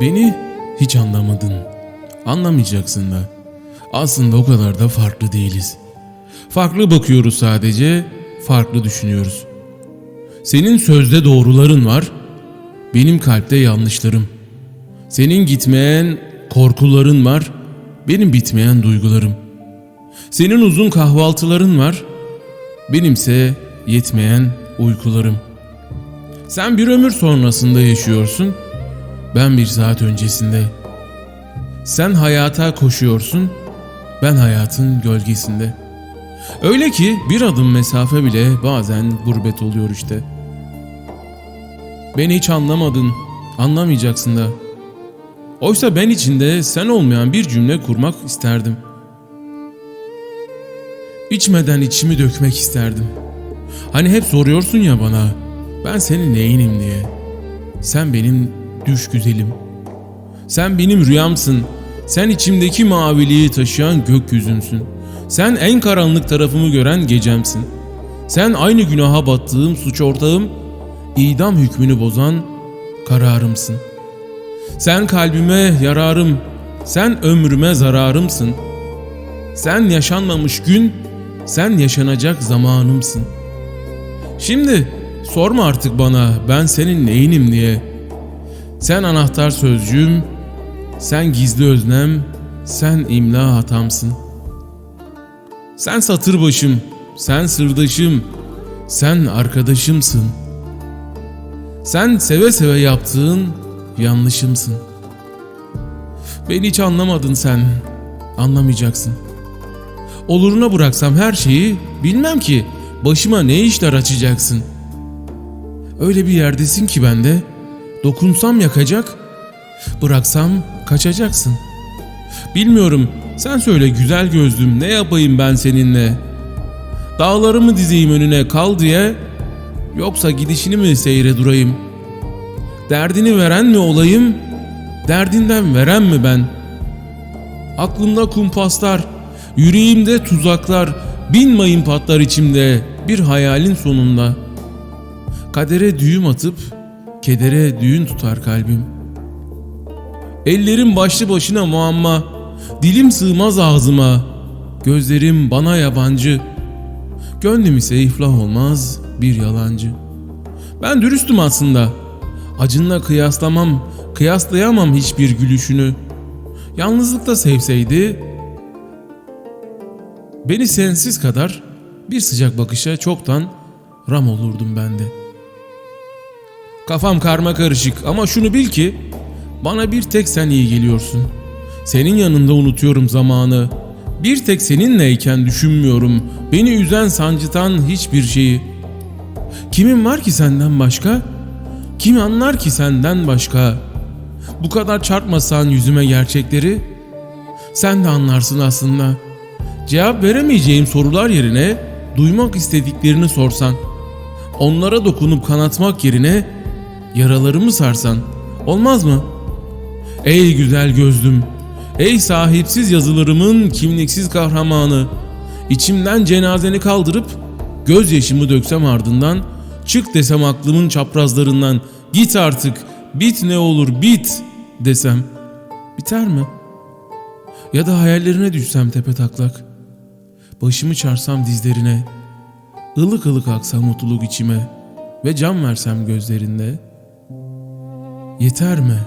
Beni hiç anlamadın. Anlamayacaksın da. Aslında o kadar da farklı değiliz. Farklı bakıyoruz sadece, farklı düşünüyoruz. Senin sözde doğruların var, benim kalpte yanlışlarım. Senin gitmeyen korkuların var, benim bitmeyen duygularım. Senin uzun kahvaltıların var, benimse yetmeyen uykularım. Sen bir ömür sonrasında yaşıyorsun, ben bir saat öncesinde. Sen hayata koşuyorsun, ben hayatın gölgesinde. Öyle ki bir adım mesafe bile bazen gurbet oluyor işte. Beni hiç anlamadın, anlamayacaksın da. Oysa ben içinde sen olmayan bir cümle kurmak isterdim. İçmeden içimi dökmek isterdim. Hani hep soruyorsun ya bana, ben senin neyinim diye. Sen benim düş güzelim. Sen benim rüyamsın. Sen içimdeki maviliği taşıyan gökyüzünsün. Sen en karanlık tarafımı gören gecemsin. Sen aynı günaha battığım suç ortağım, idam hükmünü bozan kararımsın. Sen kalbime yararım, sen ömrüme zararımsın. Sen yaşanmamış gün, sen yaşanacak zamanımsın. Şimdi sorma artık bana ben senin neyinim diye. Sen anahtar sözcüğüm, sen gizli öznem, sen imla hatamsın. Sen satır başım, sen sırdaşım, sen arkadaşımsın. Sen seve seve yaptığın yanlışımsın. Beni hiç anlamadın sen, anlamayacaksın. Oluruna bıraksam her şeyi bilmem ki başıma ne işler açacaksın. Öyle bir yerdesin ki bende, dokunsam yakacak, bıraksam kaçacaksın. Bilmiyorum, sen söyle güzel gözlüm ne yapayım ben seninle? Dağlarımı dizeyim önüne kal diye, yoksa gidişini mi seyre durayım? Derdini veren mi olayım, derdinden veren mi ben? Aklımda kumpaslar, yüreğimde tuzaklar, bin mayın patlar içimde bir hayalin sonunda. Kadere düğüm atıp kedere düğün tutar kalbim. Ellerim başlı başına muamma, dilim sığmaz ağzıma, gözlerim bana yabancı. Gönlüm ise iflah olmaz bir yalancı. Ben dürüstüm aslında. Acınla kıyaslamam, kıyaslayamam hiçbir gülüşünü. Yalnızlıkta sevseydi, beni sensiz kadar bir sıcak bakışa çoktan ram olurdum ben de. Kafam karma karışık ama şunu bil ki bana bir tek sen iyi geliyorsun. Senin yanında unutuyorum zamanı. Bir tek seninleyken düşünmüyorum. Beni üzen sancıtan hiçbir şeyi. Kimin var ki senden başka? Kim anlar ki senden başka? Bu kadar çarpmasan yüzüme gerçekleri, sen de anlarsın aslında. Cevap veremeyeceğim sorular yerine duymak istediklerini sorsan, onlara dokunup kanatmak yerine yaralarımı sarsan, olmaz mı? Ey güzel gözlüm, ey sahipsiz yazılarımın kimliksiz kahramanı, içimden cenazeni kaldırıp gözyaşımı döksem ardından, çık desem aklımın çaprazlarından, git artık, bit ne olur bit desem, biter mi? Ya da hayallerine düşsem tepe taklak, başımı çarsam dizlerine, ılık ılık aksa mutluluk içime ve can versem gözlerinde, yeter mi?